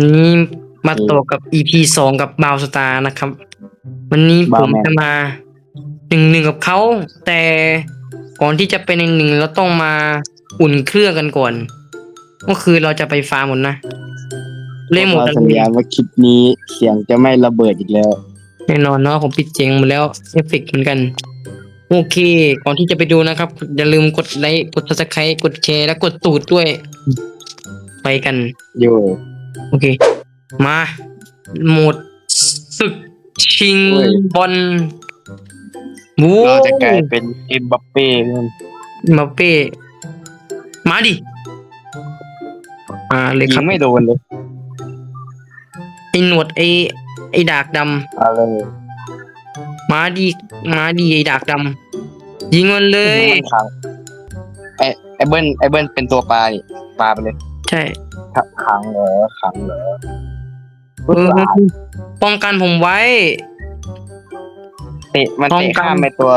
วันนี้มาต่อกับ EP สองกับบาวสตาร์นะครับ วันนี้ผม Bowman จะมาหนึ่งหนึ่งกับเขาแต่ก่อนที่จะเป็นหนึ่งหนึ่งเราต้องมาอุ่นเครื่องกันก่อน ก็คือเราจะไปฟาร์มหมดนะ เล่นหมดเราแล้วสัญญาว่าคลิปนี้เสียงจะไม่ระเบิดอีกแล้ว แน่นอนเนาะผมปิดเจงหมดแล้วเอฟเฟกต์เหมือนกัน โอเค ก่อนที่จะไปดูนะครับ อย่าลืมกดไลค์กด subscribe กดแชร์และกดตูดด้วย ไปกัน อยู่ โอเค มาโหมดศึกชิงบอลบูเราจะกลายเป็นเอ็มบัปเป้นั่นมาเป้มาดิ อ่าเลยคยิรับงไม่โดนเลยไอ้หนวดไอ้ไอ้ดากดเอาเลยำมาดีมาดีไอ้ดากดำยิงมันเลย มันขังไอไอเบิ้ลไอเบิ้ลเป็นตัวปลานี่ปลาไปเลย ใช่ ขังขังเหรอขังเหรอเออป้องกันผมไว้เตะมันป้องเตะกันข้ามไปตัว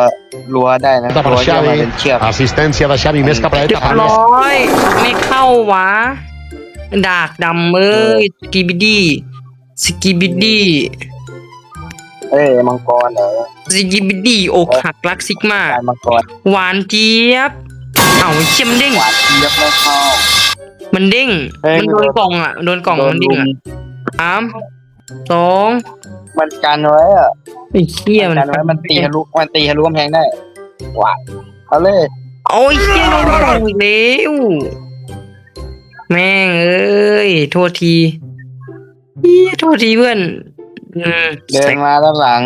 รั้วได้นะ Guarda per รั้วที่เอามา Xavi. เป็นเชือก Assistenza da Xavi, mesca per เรียบ Eta. ร้อย ไม่เข้าวะ ดากดำเอ้ยสกีบิดี้สกีบิดี้เอ้ยมังกรเหรอสกีบิดี้อกหักรักซิกมา การมังกรหวานเจี๊ยบ เอ้าเชี่ยมนเด้งหวานเจี๊ยบไม่เข้า มันเด้งเฮ้ย มันโดนกล่องอะ โดนกล่องโดมันนเด้ลุงมอะสามสองมันกันไว้อะไอ้เชี่ยมัมันนกันไว้มันตีทะลุมันตีทะลุกำแพงได้หวานเอาเลย โอ้ยเชี่ยโดนกล่องอีกแล้วแม่งเอ้ย โทษทีอีโทษทีเพื่อนอืม เดินมาด้านหลัง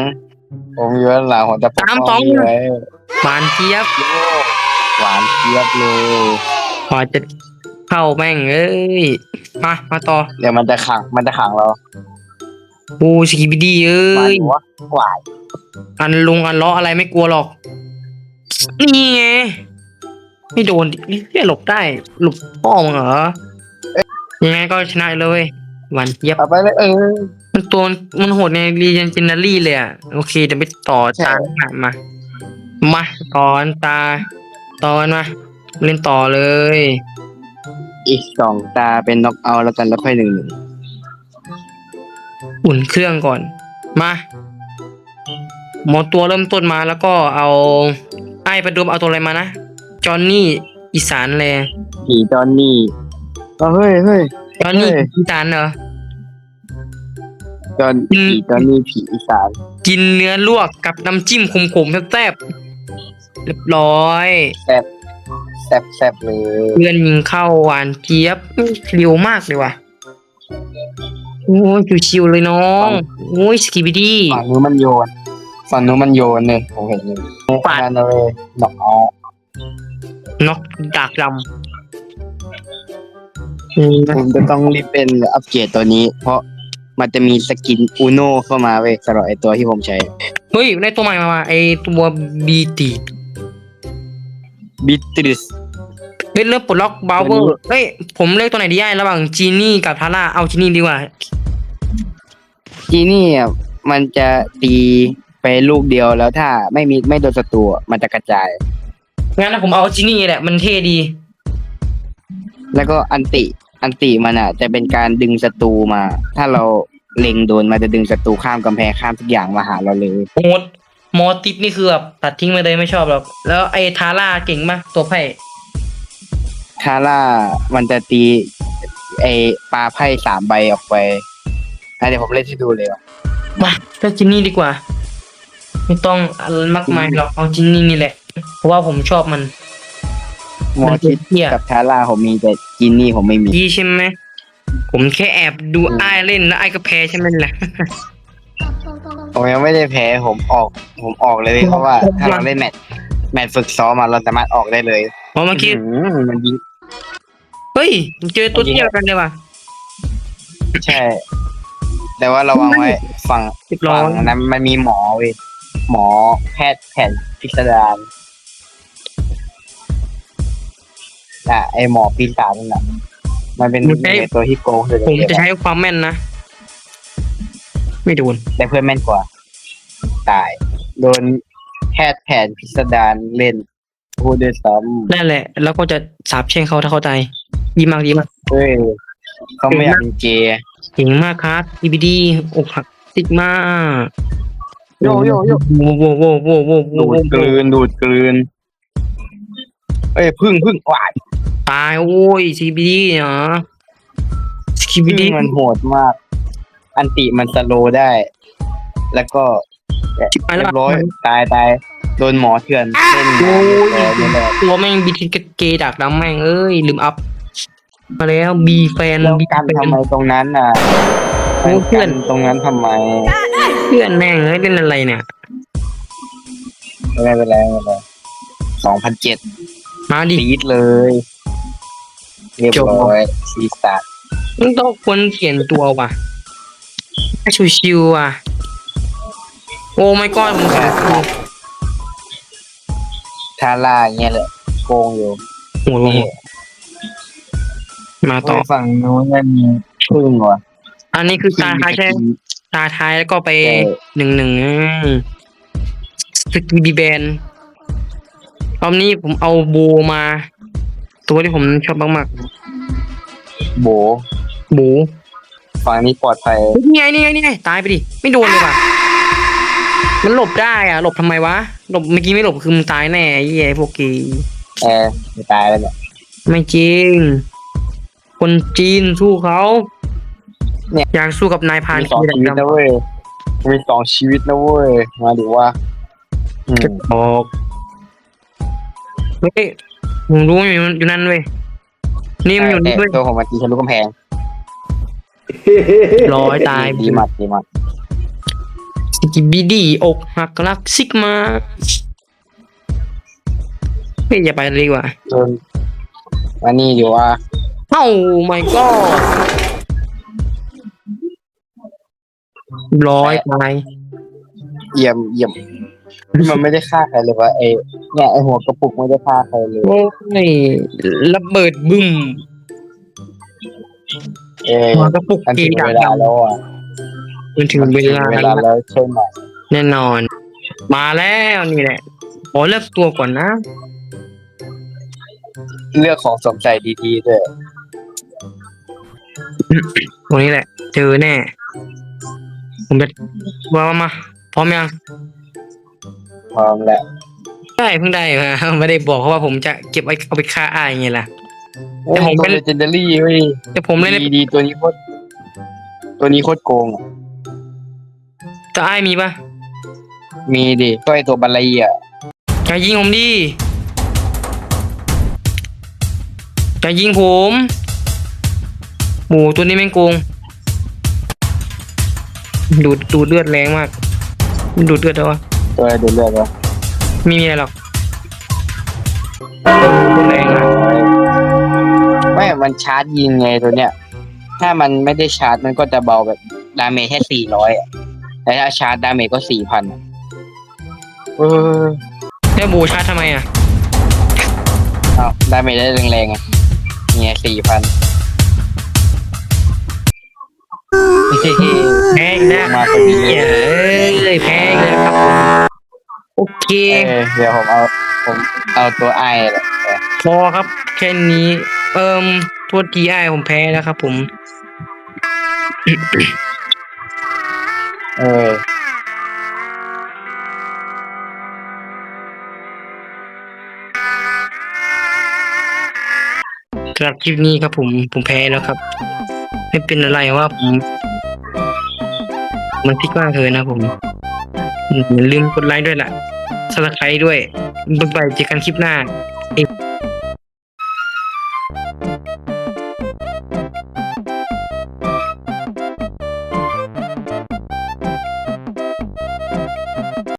ผมอยู่ด้านหลังผมจะปกสามป้องสองพี่ไว้หวานเจี๊ยบหวานเจี๊ยบเลย พอจะ เข้าแม่งเอ้ย มา มาต่อเดี๋ยวมันจะขังมันจะขังเราบูสกีบิดีเอ้มายหัวหวานอันลงอันล้ออะไรไม่กลัวหรอก นี่ไง ไม่โดนดิเฮียหลบได้ หลบป้อมงเหรอ ยังไงก็ชนะเลยหวานเจี๊ยบเอาไปเลยเออ มันตัวมันโหดในรีเจนจินารี่เลยอะ โอเคเดี๋ยวไปต่อใช่ ตาหน้ามา มาตอนตา ตอนมา เล่นต่อเลย อีกสองตาเป็นน็อกเอาท์แล้วกันแล้วค่อยหนึ่งหนึ่งอุ่นเครื่องก่อน มาหมอตัวเริ่มต้นมาแล้วก็เอาไอ้ประดุมเอาตัวอะไรมานะ จอห์นนี่อีสานเลยผีจอนนี่เอาเฮ้ยเฮ้ย จอห์นนี่เฮ้ย อีสานเหรอ จอนอืมผีจอนนี่ผีอีสานกินเนื้อลวกกับน้ำจิ้มขมๆแซ่บๆเรียบร้อย แซ่บ แซ่บแซ่บเลยเพื่อนยิงเข้าหวานเจี๊ยบเร็วมากเลยว่ะโอ้ยชิวๆเลยน้องโอ้ยสกีบิดี้ ฝั่งนู้นมันโยนฝั่งนู้นมันโยนเนี่ยผมเห็นอยู่ปาดนั่นเลยน็อกเอาท์น็อกดากดำอืมผมจะต้องรีบเป็นอัปเกรดตัวนี้ เพราะมันจะมีสกินอูโนเข้ามาเว้ยสำหรับไอตัวที่ผมใช้ เฮ้ยได้ตัวใหม่มาว่ะไอตัวบีตี บิตริสเฮ้ยเริ่มปลดล็อกบาวเวอตัวนี้ร์เฮ้ย ผมเลือกตัวไหนดีไอ้ระหว่างจีนี่กับทาร่า เอาจีนี่ดีกว่า จีนี่อะมันจะตีไปลูกเดียวแล้วถ้าไม่มีไม่โดนศัตรูอะมันจะกระจาย งั้นนะผมเอาจีนี่แหละ มันเท่ดี แล้วก็อันติ อันติมันอะ จะเป็นการดึงศัตรูมา ถ้าเราเล็งโดนมันจะดึงศัตรูข้ามกำแพงข้ามทุกอย่างมาหาเราเลย โหด มอติปนี่คือแบบตัดทิ้งไปเลยไม่ชอบหรอก แล้วไอ้ทาร่าเก่งมากตัวไพ่ทาร่ามันจะตี ไอปลาไพ่สามใบออกไปอะเดี๋ยวผมเล่นให้ดูเลยว่ะมาเลือกจินนี่ดีกว่า ไม่ต้องอะไรมากมายหรอกเอาจินนี่นี่แหละ เพราะว่าผมชอบมัน มอทิสเที่ยกับทาร่าผมมีแต่จินนี่ผมไม่มี ดีใช่ไหมผมแค่แอบดูอืมไอ้ายเล่นแล้วไอ้ายก็แพ้ใช่ไหมล่ะ ผมยังไม่ได้แพ้ผมออกผมออกเลยเพราะว่าถ้าเราเล่นแมตช์แมตช์ฝึกซ้อมมาเราสามารถออกได้เลยเพราะเมื่อกี้อื้อหือมันยิงเฮ้ยเจอตัวเทียบกันเลยว่ะใช่ แต่ว่าระวังไว้ฝั่งเรียบร้อฝั่ยงนั้นมันมีหมอเว้ยหมอแพทย์แผนพิสดารน่ะไอหมอปีศาจนั่นน่ะมันเป็นหนึ่งในตัวที่โกงสุดผมเลยจะใช้ความแม่นนะ ไม่โดนแต่เพื่อนแม่นกว่า ตาย โดนแพทย์แผนพิสดารเล่น พูดด้วยซ้นั่นแหละ แล้วก็จะสาบแช่งเขาถ้าเขาตายดีมากดีมากำเฮ้ยเขาไม่อยากเป็นเกย์เก่งมากครับ EBD อกหักซิกมาโยโยโยโว้โว้โว้โว้โว้โว้ดูดกลืนดูดกลืนเอ้ยพึ่งพึ่งวายตายโอ้ย CBD เนาะพึ่ CBD งมันโหดมาก อันติมันสโลว์ได้ แล้วก็ชิบหายเรีแล้วยบร้อยตายตายโดนหมอเถื่อนเล่นโอ้ยแต่ไม่ได้ตัวแม่งบีทิกเกดักดำแม่งเอ้ยลืมอัพมาแล้วบีแฟนแล้วบีกันแฟทำนไมตรงนั้นน่ะโอ้เพื่อนกัตรงนั้นทำไมเพื่อนแม่งเอ้ยเล่นอะไรเนี่ย ไม่เป็นไรไม่เป็นไรสองพันเจ็ดมาดิ ซีดเลยเรียบร้อยซีสตาร์มึงต้องควรเปลี่ยนตัวว่ะให้ ชิวๆว่ะ โอ้ไม่ก้อนผมขอดูทาร่าอย่างเงี้ยเลยโกงอยู่โอ้โหมาต่อฝั่งนู้นมันมีพึ่งว่ะอันนี้คือตาท้ายใช่ไหมตาท้ายแล้วก็ไปใช่หนึ่งหนึ่งสกีบีแบนรอบนี้ผมเอาโบมา ตัวที่ผมชอบมากโบๆโบ ฝั่งนี้ปลอดภัยเฮ้ยนี่ไงนี่ไงนี่ไงตายไปดิไม่โดนเลยว่ะมันหลบได้อะหลบทำไมวะหลบเมื่อกี้ไม่หลบคือมึงตายแน่ไอ้เหี้ยพวกกีแอร์ไม่ตายแล้วเนี่ยไม่จริง คนจีนสู้เขาเนี่ยอยากสู้กับนายพรานมีสองที่ชีวิตนะเว้ยมีสองชีวิตนะเว้ยมาดิว่าอืมออกเฮ้ยผมรู้อยู่อยู่นั่นเว้ยนี่มันอยู่นี่แต่เว้ยตัวผมมันตีทะลุกำแพง ร้อยตายดีมากดีมากสกิบบีดีอกหักรักซิกมาเฮ้ยอย่าไปเลยดีกว่าจนวันนี้อยู่ว่าเอ้า my god ร้อยตายเยี่ยมเยี่ยมมันไม่ได้ฆ่าใครเลยวะไอเนี่ยไอหัวกระปุกไม่ได้ฆ่าใครเลยโอ้ยระเบิดบึ้ม เออหัวกระปุกมันกีถึงดักเวลาดำแล้วอะมันถึงเวลาเวแล้ลาวแล้วใช่ไหมแน่นอน มาแล้วนี่แหละขอเลือกตัวก่อนนะ เลือกของสวมใส่ดีๆด้วยตัวนี้แหละ เจอแน่ ผมจะว่ามามาพร้อมยัง พร้อมแล้ว ได้เพิ่งได้มา ไม่ได้บอกเพราะว่าผมจะเก็บไว้เอาไปฆ่าอ้ายไงล่ะ แต่ผมเป็นเลเจนดารี่เว้ยแต่ผมเล่นดีดีตัวนี้โคตรตัวนี้โคตรโกงอะแต่อ้ายมีปะมีดิก็ไอตัวบัลลีอะอย่ายิงผมดิอย่ายิงผมโอ้ตัวนี้แม่งโกง ดูดดูดเลือดแรงมาก ดูดเลือดแล้ววะ ตัวอะไรเดือดเลือดวะไม่มีอะไรหรอกแรงอะไม่มันชาร์จยิงไงตัวเนี้ย ถ้ามันไม่ได้ชาร์จมันก็จะเบาแบบดาเมจแค่สี่ร้อยแต่ถ้าชาร์จดาเมจก็สี่พันเออแล้วบูชาร์จทำไมอะ เอาดาเมจได้แรงๆไงเนี่ยสี่พัน แพงนะมาพอดีเอ้ยแพงเลยครับผมโอเคเออเดี๋ยวผมเอาผมเอาตัวไอ้แหละ พอครับ แค่นี้ เอิมโท ษทีไอ้าผมแพ้แล้วครับผม เออสำหรับคลิปนี้ครับผมผมแพ้แล้วครับ ไม่เป็นอะไรว่าผม มันพิกมากเลยนะผมอย่าลืมกดไลค์ด้วยล่ะสมัคร์ด้วยบ๊ายบายเจอกันคลิปหน้า